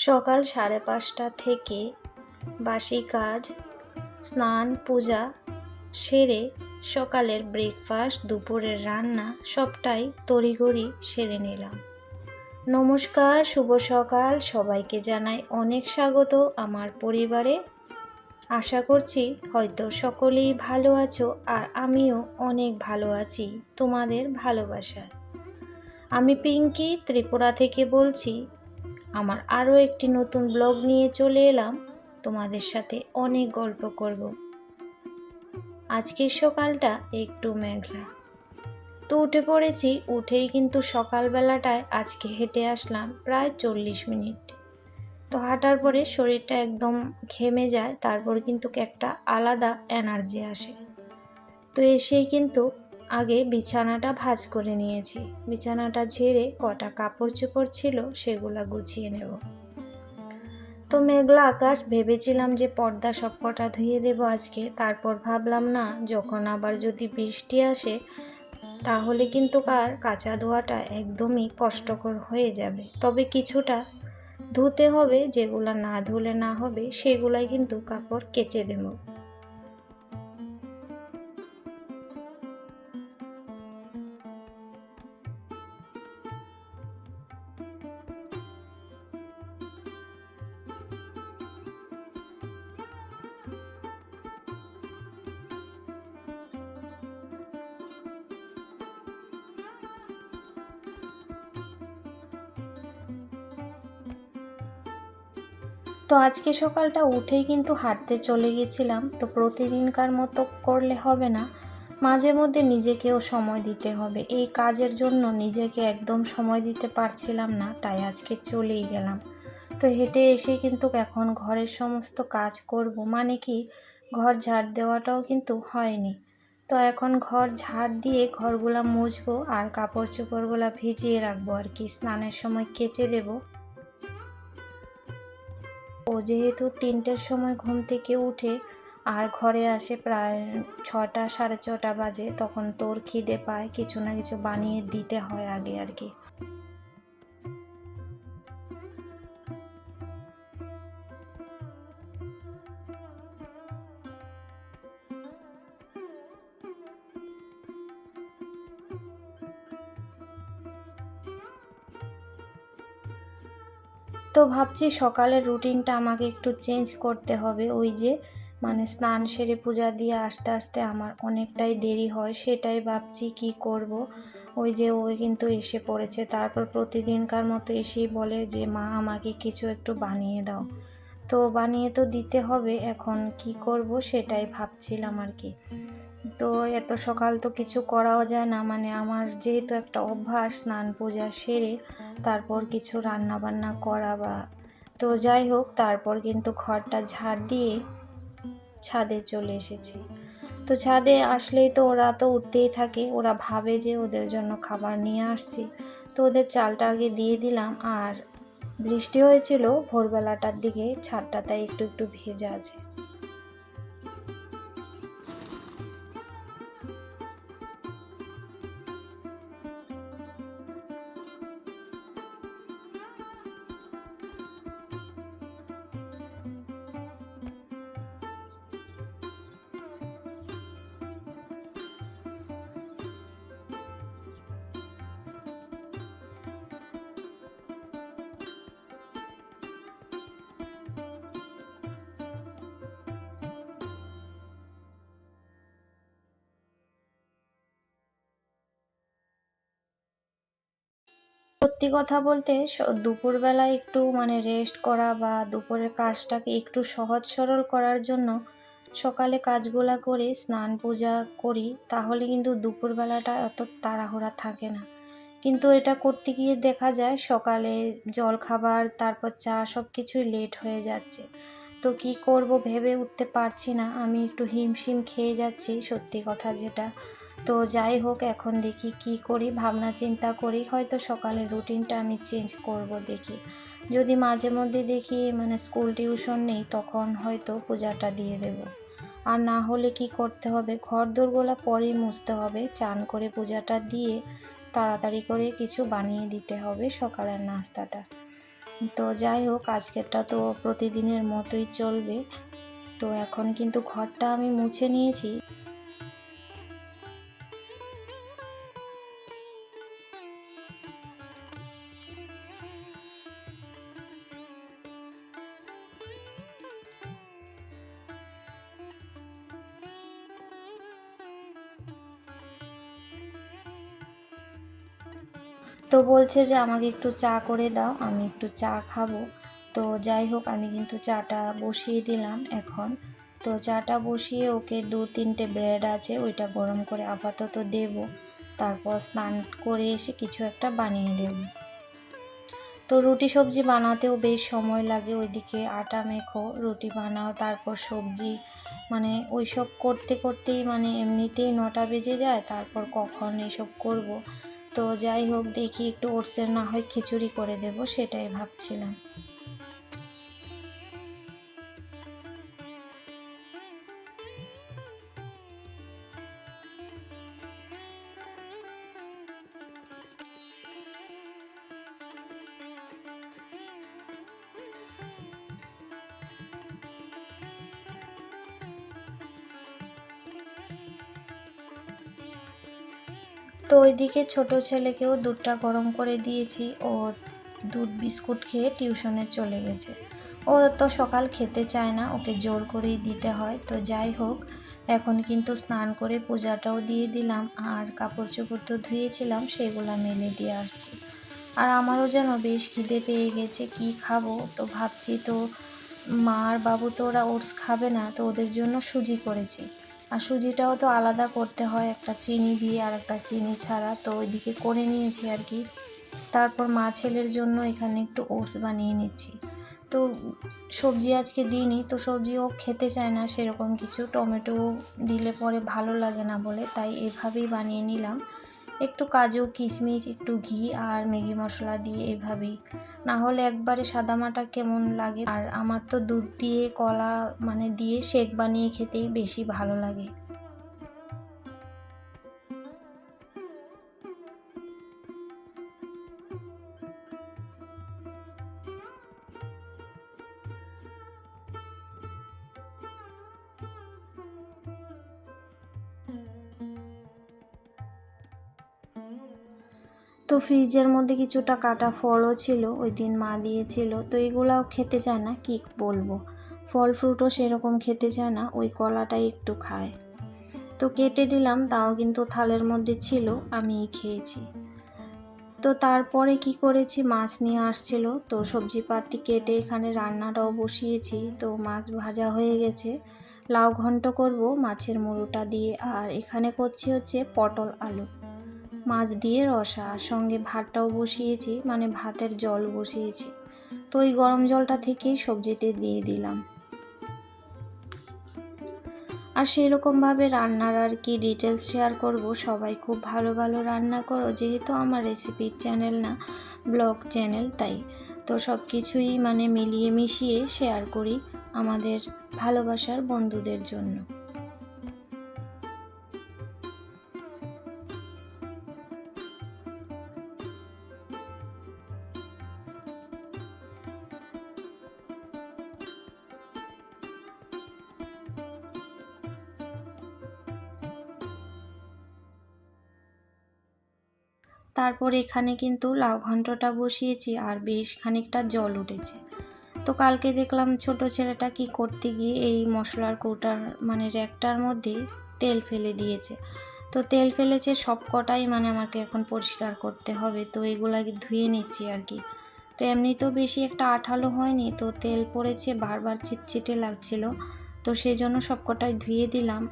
সকাল সাড়ে পাঁচটা থেকে বাসি কাজ, স্নান, পূজা সেরে সকালের ব্রেকফাস্ট দুপুরের রান্না সবটাই তড়িঘড়ি সেরে নিলাম। নমস্কার, শুভ সকাল। সবাইকে জানাই অনেক স্বাগত আমার পরিবারে। আশা করছি হয়তো সকলেই ভালো আছো আর আমিও অনেক ভালো আছি তোমাদের ভালোবাসায়। আমি পিঙ্কি, ত্রিপুরা থেকে বলছি আমার আরও একটি নতুন ব্লগ নিয়ে চলে এলাম। তোমাদের সাথে অনেক গল্প করব। আজকের সকালটা একটু মেঘলা। তো উঠে পড়েছি, উঠেই কিন্তু সকালবেলাটায় আজকে হেঁটে আসলাম প্রায় চল্লিশ মিনিট। তো হাঁটার পরে শরীরটা একদম ঘেমে যায়, তারপর কিন্তু একটা আলাদা এনার্জি আসে। তো এসেই কিন্তু আগে বিছানাটা ভাঁজ করে নিয়েছি। বিছানাটা ঝেড়ে কটা কাপড় চোপড় ছিল সেগুলা গুছিয়ে নেব। তো মেঘলা আকাশ, ভেবেছিলাম যে পর্দা সব কটা ধুয়ে দেবো আজকে। তারপর ভাবলাম, না, যখন আবার যদি বৃষ্টি আসে, তাহলে কিন্তু কার কাঁচা ধোয়াটা একদমই কষ্টকর হয়ে যাবে। তবে কিছুটা ধুতে হবে, যেগুলো না ধুলে না হবে, সেগুলাই কিন্তু কাপড় কেচে দেবো। তো আজকে সকালটা উঠেই কিন্তু হাঁটতে চলে গেছিলাম, তো প্রতিদিনকার মতো করলে হবে না। মাঝে মধ্যে নিজেকেও সময় দিতে হবে। এই কাজের জন্য নিজেকে একদম সময় দিতে পারছিলাম না, তাই আজকে চলেই গেলাম। তো হেঁটে এসে কিন্তু এখন ঘরের সমস্ত কাজ করব মানে কি ঘর ঝাড় দেওয়াটাও কিন্তু হয়নি। তো এখন ঘর ঝাড় দিয়ে ঘরগুলা মুছবো আর কাপড় চোপড়গুলা ভিজিয়ে রাখব আর কি, স্নানের সময় কেচে দেবো। ও যেহেতু তিনটের সময় ঘুম থেকে উঠে আর ঘরে আসে প্রায় ছটা, সাড়ে ছটা বাজে, তখন তোর খিদে পায়, কিছু না কিছু বানিয়ে দিতে হয় আগে আর কি। তো ভাবছি সকালের রুটিনটা আমাকে একটু চেঞ্জ করতে হবে। ওই যে মানে স্নান সেরে পূজা দিয়ে আস্তে আস্তে আমার অনেকটাই দেরি হয়, সেটাই ভাবছি কি করব। ওই যে ওই কিন্তু এসে পড়েছে। তারপর প্রতিদিনকার মতো এসেই বলে যে, মা, আমাকে কিছু একটু বানিয়ে দাও। তো বানিয়ে তো দিতে হবে, এখন কি করব সেটাই ভাবছিলাম আর কি। তো এত সকাল তো কিছু করাও যায় না। মানে আমার যেহেতু একটা অভ্যাস স্নান পূজা সেরে তারপর কিছু রান্না বান্না করা বা তো যাই হোক, তারপর কিন্তু ঘরটা ঝাড় দিয়ে ছাদে চলে এসেছি। তো ছাদে আসলেই তো ওরা তো উঠতেই থাকে, ওরা ভাবে যে ওদের জন্য খাবার নিয়ে আসছি। তো ওদের চালটা আগে দিয়ে দিলাম আর বৃষ্টি হয়েছিল, ভোরবেলাটার দিকে ছাদটা তাই একটু একটু ভেজা আছে। সত্যি কথা বলতে দুপুরবেলা একটু মানে রেস্ট করা বা দুপুরের কাজটাকে একটু সহজ সরল করার জন্য সকালে কাজগুলা করে স্নান পূজা করি, তাহলে কিন্তু দুপুরবেলাটা অত তাড়াহুড়া থাকে না। কিন্তু এটা করতে গিয়ে দেখা যায় সকালে জল খাবার তারপর চা সব কিছুই লেট হয়ে যাচ্ছে। তো কি করব ভেবে উঠতে পারছি না, আমি একটু হিমশিম খেয়ে যাচ্ছি সত্যি কথা যেটা। তো যাই হোক, এখন দেখি কি করি, ভাবনা চিন্তা করি, হয়তো সকালের রুটিনটা আমি চেঞ্জ করব দেখি। যদি মাঝে মধ্যে দেখি মানে স্কুল টিউশন নেই, তখন হয়তো পূজাটা দিয়ে দেব। আর না হলে কি করতে হবে, ঘর দোরগোলা পরেই মুছতে হবে, চান করে পূজাটা দিয়ে তাড়াতাড়ি করে কিছু বানিয়ে দিতে হবে সকালের নাস্তাটা। তো যাই হোক, আজকেরটা তো প্রতিদিনের মতোই চলবে। তো এখন কিন্তু ঘরটা আমি মুছে নিয়েছি। তো বলছে যে, আমাকে একটু চা করে দাও, আমি একটু চা খাব। তো যাই হোক, আমি কিন্তু চাটা বসিয়ে দিলাম এখন। তো চাটা বসিয়ে ওকে দু তিনটে ব্রেড আছে, ওইটা গরম করে আপাতত দেব। তারপর স্নান করে এসে কিছু একটা বানিয়ে দেব। তো রুটি সবজি বানাতেও বেশ সময় লাগে, ওইদিকে আটা মেখো, রুটি বানাও, তারপর সবজি। মানে ওইসব করতে করতেই মানে এমনিতেই নটা বেজে যায়, তারপর কখন এসব করব। তো যাই হোক দেখি একটু ওটসের না হয় খিচুড়ি করে দেব সেটাই ভাবছিলাম। তো ওইদিকে ছোট ছেলেকেও দুধটা গরম করে দিয়েছি। ও দুধ বিস্কুট খেয়ে টিউশনে চলে গেছে। ও তো সকাল খেতে চায় না, ওকে জোর করেই দিতে হয়। তো যাই হোক, এখন কিন্তু স্নান করে পূজাটাও দিয়ে দিলাম আর কাপড় চোপড় তো ধুয়েছিলাম, সেগুলো মেলে দিয়ে আসছি। আর আমারও যেন বেশ খিদে পেয়ে গেছে, কি খাব? তো ভাবছি তো মা আর বাবু তো ওরা ওটস খাবে না, তো ওদের জন্য সুজি করেছি। আর সুজিটাও তো আলাদা করতে হয়, একটা চিনি দিয়ে আর একটা চিনি ছাড়া। তো ওইদিকে করে নিয়েছি আর কি। তারপর মা ছেলের জন্য এখানে একটু ওটস বানিয়ে নিচ্ছি। তো সবজি আজকে দিইনি, তো সবজিও খেতে চায় না সেরকম কিছু। টমেটো দিলে পরে ভালো লাগে না বলে, তাই এভাবেই বানিয়ে নিলাম। একটু কাজু, কিশমিশ, একটু ঘি আর ম্যাগি মশলা দিয়ে এভাবেই। না হলে একবারে সাদামাটা কেমন লাগে? আর আমার তো দুধ দিয়ে, কলা মানে দিয়ে শেক বানিয়ে খেতেই বেশি ভালো লাগে। তো ফ্রিজের মধ্যে কিছুটা কাটা ফলও ছিল, ওই দিন মা দিয়েছিল। তো এগুলাও খেতে চায় না, কি বলব? ফল ফ্রুটও সেরকম খেতে চায় না, ওই কলাটাই একটু খায়। তো কেটে দিলাম, তাও কিন্তু থালের মধ্যে ছিল আমি খেয়েছি। তো তারপরে কি করেছি, মাছ নিয়ে আসছিল। তো সবজি পাতি কেটে এখানে রান্নাটাও বসিয়েছি। তো মাছ ভাজা হয়ে গেছে। লাউ ঘন্ট করব, মাছের মুড়োটা দিয়ে। আর এখানে করছি হচ্ছে পটল আলু। মাছ দিয়ে রসা সঙ্গে ভাতটাও বসিয়েছি মানে ভাতের জল বসিয়েছি। তো ওই গরম জলটা থেকেই সবজিতে দিয়ে দিলাম। আর সেরকমভাবে রান্নার আর কি ডিটেলস শেয়ার করব, সবাই খুব ভালো ভালো রান্না করো, যেহেতু আমার রেসিপির চ্যানেল না ব্লগ চ্যানেল তাই। তো সব কিছুই মানে মিলিয়ে মিশিয়ে শেয়ার করি আমাদের ভালোবাসার বন্ধুদের জন্য। তারপর এখানে কিন্তু লাউ ঘন্টটা বসিয়েছি আর বেশ খানিকটা জল উঠেছে। তো কালকে দেখলাম ছোট ছেলেটা কি করতে গিয়ে এই মশলার কৌটার মানে র্যাকটার মধ্যে তেল ফেলে দিয়েছে। তো তেল ফেলেছে সব কটাই মানে আমাকে এখন পরিষ্কার করতে হবে। তো এগুলাকে ধুয়ে নিচ্ছি আর কি। তো এমনিতেও বেশি একটা আঠালো হয়নি। তো তেল পড়েছে, বারবার চিটচিটে লাগছিল। তো সেই জন্য সব কটাই ধুয়ে দিলাম।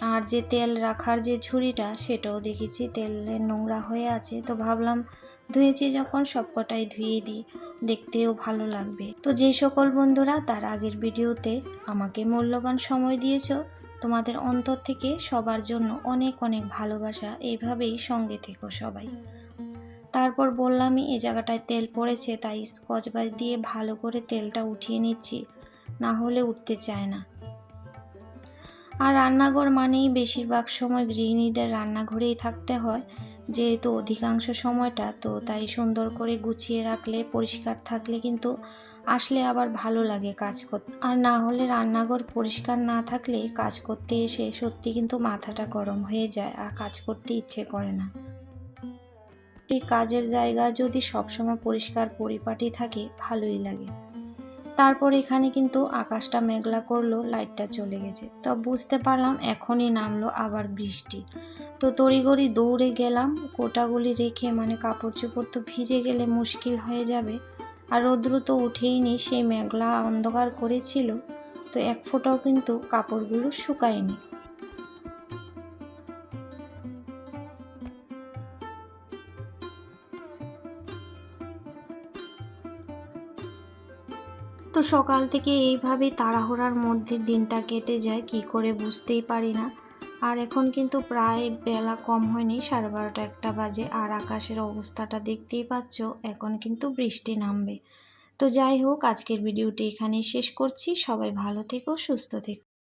আর যে তেল রাখার যে ঝুড়িটা সেটাও দেখেছি। তেলের নোংরা হয়ে আছে। তো ভাবলাম ধুয়েছি যখন সবকটাই ধুয়ে দিই। দেখতেও ভালো লাগবে। তো যে সকল বন্ধুরা তার আগের ভিডিওতে আমাকে মূল্যবান সময় দিয়েছ, তোমাদের অন্তর থেকে সবার জন্য অনেক অনেক ভালোবাসা। এইভাবেই সঙ্গে থেকো সবাই। তারপর বললামই এই জায়গাটায় তেল পড়েছে, তাই স্কচ স্কচবাইট দিয়ে ভালো করে তেলটা উঠিয়ে নিচ্ছি। না হলে উঠতে চায় না। আর রান্নাঘর মানেই বেশিরভাগ সময় গৃহিণীদের রান্নাঘরেই থাকতে হয়। যেহেতু অধিকাংশ সময়টা তো তাই সুন্দর করে গুছিয়ে রাখলে, পরিষ্কার থাকলে কিন্তু আসলে আবার ভালো লাগে কাজ করতে আর না হলে রান্নাঘর পরিষ্কার না থাকলে কাজ করতে এসে সত্যি কিন্তু মাথাটা গরম হয়ে যায় আর কাজ করতে ইচ্ছে করে না। এই কাজের জায়গা যদি সবসময় পরিষ্কার পরিপাটি থাকে, ভালোই লাগে। তারপর এখানে কিন্তু আকাশটা মেঘলা করল, লাইটটা চলে গেছে। তো বুঝতে পারলাম এখনই নামলো আবার বৃষ্টি। তো তড়িগড়ি দৌড়ে গেলাম, কোটাগুলি রেখে মানে কাপড় চোপড় তো ভিজে গেলে মুশকিল হয়ে যাবে। আর রৌদ্র তো উঠেইনি, সেই মেঘলা অন্ধকার করেছিল, তো এক ফোঁটাও কিন্তু কাপড়গুলো শুকায়নি। তো সকাল থেকে এইভাবে তাড়াহুড়ার মধ্যে দিনটা কেটে যায়, কি করে বুঝতেই পারি না। আর এখন কিন্তু প্রায় বেলা কম হয়নি, সাড়ে বারোটা একটা বাজে। আর আকাশের অবস্থাটা দেখতেই পাচ্ছ, এখন কিন্তু বৃষ্টি নামবে। তো যাই হোক, আজকের ভিডিওটি এখানেই শেষ করছি। সবাই ভালো থেকো, সুস্থ থেকো।